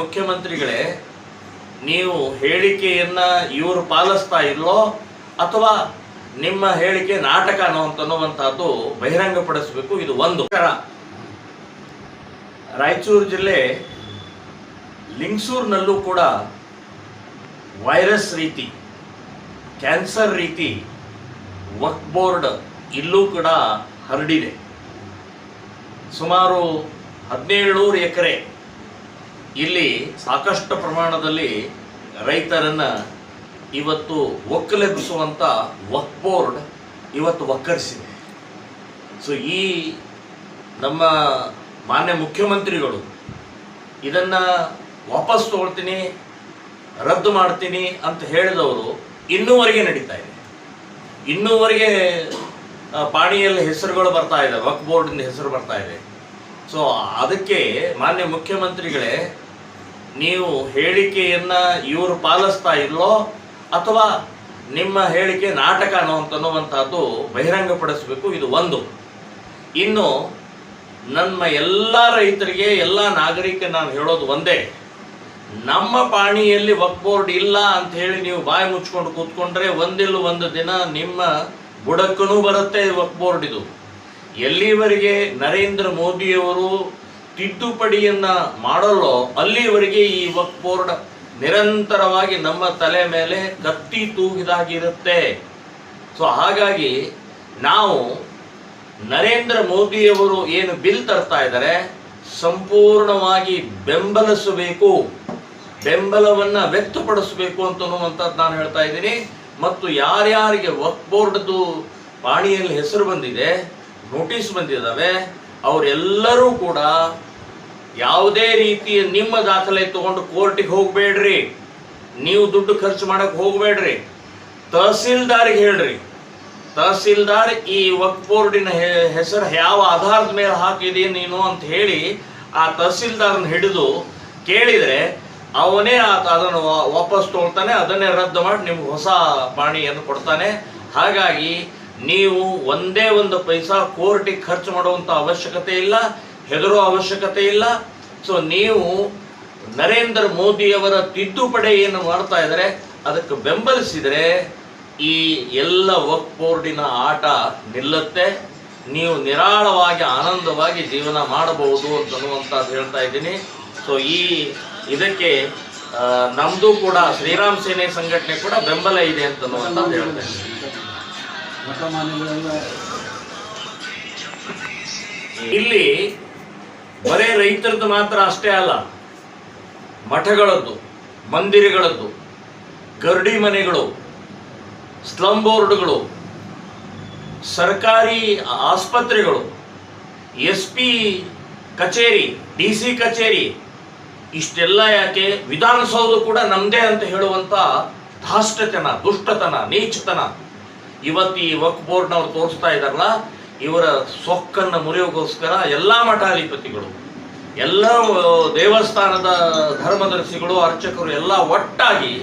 ಮುಖ್ಯಮಂತ್ರಿಗಳೇ, ನೀವು ಹೇಳಿಕೆಯನ್ನ ಇವರು ಪಾಲಿಸ್ತಾ ಇಲ್ಲೋ ಅಥವಾ ನಿಮ್ಮ ಹೇಳಿಕೆ ನಾಟಕ ಅನ್ನುವಂತಹದ್ದು ಬಹಿರಂಗಪಡಿಸಬೇಕು, ಇದು ಒಂದು. ರಾಯಚೂರು ಜಿಲ್ಲೆ ಲಿಂಗ್ಸೂರ್ನಲ್ಲೂ ಕೂಡ ವೈರಸ್ ರೀತಿ, ಕ್ಯಾನ್ಸರ್ ರೀತಿ ವಕ್ ಬೋರ್ಡ್ ಇಲ್ಲೂ ಕೂಡ ಹರಡಿದೆ. ಸುಮಾರು ಹದಿನೇಳುನೂರು ಎಕರೆ ಇಲ್ಲಿ ಸಾಕಷ್ಟು ಪ್ರಮಾಣದಲ್ಲಿ ರೈತರನ್ನ ಇವತ್ತು ಒಕ್ಕಲೆಬ್ಬಿಸುವಂಥ ವಕ್ ಬೋರ್ಡ್ ಇವತ್ತು ಒಕ್ಕರಿಸಿದೆ ಸೊ ಈ ನಮ್ಮ ಮಾನ್ಯ ಮುಖ್ಯಮಂತ್ರಿಗಳು ಇದನ್ನ ವಾಪಸ್ ತಗೊಳ್ತೀನಿ, ರದ್ದು ಮಾಡ್ತೀನಿ ಅಂತ ಹೇಳಿದವರು ಇನ್ನೂವರೆಗೆ ನಡೀತಾ ಇದೆ. ಇನ್ನೂವರೆಗೆ ಪಾಣಿಯಲ್ಲಿ ಹೆಸರುಗಳು ಬರ್ತಾ ಇದೆ, ವಕ್ ಬೋರ್ಡಿಂದ ಹೆಸರು ಬರ್ತಾ ಇದೆ. ಸೊ ಅದಕ್ಕೆ ಮಾನ್ಯ ಮುಖ್ಯಮಂತ್ರಿಗಳೇ ನೀವು ಹೇಳಿಕೆಯನ್ನ ಇವರು ಪಾಲಿಸ್ತಾ ಇಲ್ಲೋ ಅಥವಾ ನಿಮ್ಮ ಹೇಳಿಕೆ ನಾಟಕ ಅನ್ನೋ ಅನ್ನುವಂಥದ್ದು ಬಹಿರಂಗಪಡಿಸಬೇಕು, ಇದು ಒಂದು. ಇನ್ನು ನಮ್ಮ ಎಲ್ಲ ರೈತರಿಗೆ, ಎಲ್ಲ ನಾಗರಿಕ ನಾನು ಹೇಳೋದು ಒಂದೇ. ನಮ್ಮ ಪಾಣಿಯಲ್ಲಿ ವಕ್ ಬೋರ್ಡ್ ಇಲ್ಲ ಅಂತ ಹೇಳಿ ನೀವು ಬಾಯಿ ಮುಚ್ಕೊಂಡು ಕೂತ್ಕೊಂಡ್ರೆ ಒಂದಿಲ್ಲ ಒಂದು ದಿನ ನಿಮ್ಮ ಬುಡಕ್ಕೂ ಬರುತ್ತೆ ವಕ್ ಬೋರ್ಡ್ ಇದು. ಎಲ್ಲಿವರೆಗೆ ನರೇಂದ್ರ ಮೋದಿಯವರು ತಿದ್ದುಪಡಿಯನ್ನ ಮಾಡಲ್ಲೋ ಅಲ್ಲಿವರೆಗೆ ಈ ವಕ್ ಬೋರ್ಡ್ ನಿರಂತರವಾಗಿ ನಮ್ಮ ತಲೆ ಮೇಲೆ ಕತ್ತಿ ತೂಗಿದಾಗಿರುತ್ತೆ. ಸೊ ಹಾಗಾಗಿ ನಾವು ನರೇಂದ್ರ ಮೋದಿಯವರು ಏನು ಬಿಲ್ ತರ್ತಾ ಇದ್ದಾರೆ, ಸಂಪೂರ್ಣವಾಗಿ ಬೆಂಬಲಿಸಬೇಕು, ಬೆಂಬಲವನ್ನ ವ್ಯಕ್ತಪಡಿಸಬೇಕು ಅಂತ ಅನ್ನುವಂಥದ್ದು ನಾನು ಹೇಳ್ತಾ ಇದ್ದೀನಿ. ಮತ್ತು ಯಾರ್ಯಾರಿಗೆ ವಕ್ ಬೋರ್ಡ್ದು ಪಾಣಿಯಲ್ಲಿ ಹೆಸರು ಬಂದಿದೆ, ನೋಟಿಸ್ ಬಂದಿದ್ದಾವೆ, ಅವರೆಲ್ಲರೂ ಕೂಡ ಯಾವುದೇ ರೀತಿಯ ನಿಮ್ಮ ದಾಖಲೆ ತಗೊಂಡು ಕೋರ್ಟಿಗೆ ಹೋಗಬೇಡ್ರಿ. ನೀವು ದುಡ್ಡು ಖರ್ಚು ಮಾಡಕ್ ಹೋಗಬೇಡ್ರಿ. ತಹಸೀಲ್ದಾರ್ಗೆ ಹೇಳ್ರಿ. ತಹಸೀಲ್ದಾರ್ ಈ ವಕ್ ಬೋರ್ಡಿನ ಹೆಸರು ಯಾವ ಆಧಾರದ ಮೇಲೆ ಹಾಕಿದೆ ನೀನು ಅಂತ ಹೇಳಿ ಆ ತಹಸೀಲ್ದಾರ್ನ ಹಿಡಿದು ಕೇಳಿದರೆ ಅವನೇ ಅದನ್ನು ವಾಪಸ್ ತಗೊಳ್ತಾನೆ, ಅದನ್ನೇ ರದ್ದು ಮಾಡಿ ನಿಮ್ಗೆ ಹೊಸ ಪಾಣಿಯನ್ನು ಕೊಡ್ತಾನೆ. ಹಾಗಾಗಿ ನೀವು ಒಂದೇ ಒಂದು ಪೈಸಾ ಕೋರ್ಟಿಗೆ ಖರ್ಚು ಮಾಡುವಂಥ ಅವಶ್ಯಕತೆ ಇಲ್ಲ, ಹೆದರೋ ಅವಶ್ಯಕತೆ ಇಲ್ಲ. ಸೊ ನೀವು ನರೇಂದ್ರ ಮೋದಿಯವರ ತಿದ್ದುಪಡಿ ಏನು ಮಾಡ್ತಾ ಇದ್ದಾರೆ ಅದಕ್ಕೆ ಬೆಂಬಲಿಸಿದರೆ ಈ ಎಲ್ಲ ವಕ್ ಬೋರ್ಡಿನ ಆಟ ನಿಲ್ಲುತ್ತೆ. ನೀವು ನಿರಾಳವಾಗಿ ಆನಂದವಾಗಿ ಜೀವನ ಮಾಡಬಹುದು ಅಂತ ಅನ್ನುವಂಥದ್ದು ಹೇಳ್ತಾ ಇದ್ದೀನಿ. ಸೊ ಈ ಇದಕ್ಕೆ ನಮ್ಮದು ನಮ್ದು ಕೂಡ ಶ್ರೀರಾಮ್ ಸೇನೆ ಸಂಘಟನೆ ಕೂಡ ಬೆಂಬಲ ಇದೆ ಅಂತ ಹೇಳ್ತೇನೆ ಹೇಳ್ತಾ ಇದ್ದೀನಿ. ಇಲ್ಲಿ ಬರೇ ರೈತರದ್ದು ಮಾತ್ರ ಅಷ್ಟೇ ಅಲ್ಲ, ಮಠಗಳದ್ದು, ಮಂದಿರಗಳದ್ದು, ಗರ್ಡಿ ಮನೆಗಳು, ಸ್ಲಂ ಬೋರ್ಡ್ಗಳು, ಸರ್ಕಾರಿ ಆಸ್ಪತ್ರೆಗಳು ಎಸ್ ಪಿ ಕಚೇರಿ, ಡಿ ಸಿ ಕಚೇರಿ, ಇಷ್ಟೆಲ್ಲ ಯಾಕೆ? ವಿಧಾನಸೌಧ ಕೂಡ ನಮ್ದೇ ಅಂತ ಹೇಳುವಂಥ ಧಾಷ್ಟತನ, ದುಷ್ಟತನ, ನೀಚತನ. ಇವತ್ತು ಈ ವಕ್ ಬೋರ್ಡ್ನವ್ರು ತೋರಿಸ್ತಾ ಇದಾರಲ್ಲ ಇವರ ಸೊಕ್ಕನ್ನು ಮುರಿಯೋಕ್ಕೋಸ್ಕರ ಎಲ್ಲ ಮಠಾಧಿಪತಿಗಳು ಎಲ್ಲ ದೇವಸ್ಥಾನದ ಧರ್ಮದರ್ಶಿಗಳು ಅರ್ಚಕರು ಎಲ್ಲ ಒಟ್ಟಾಗಿ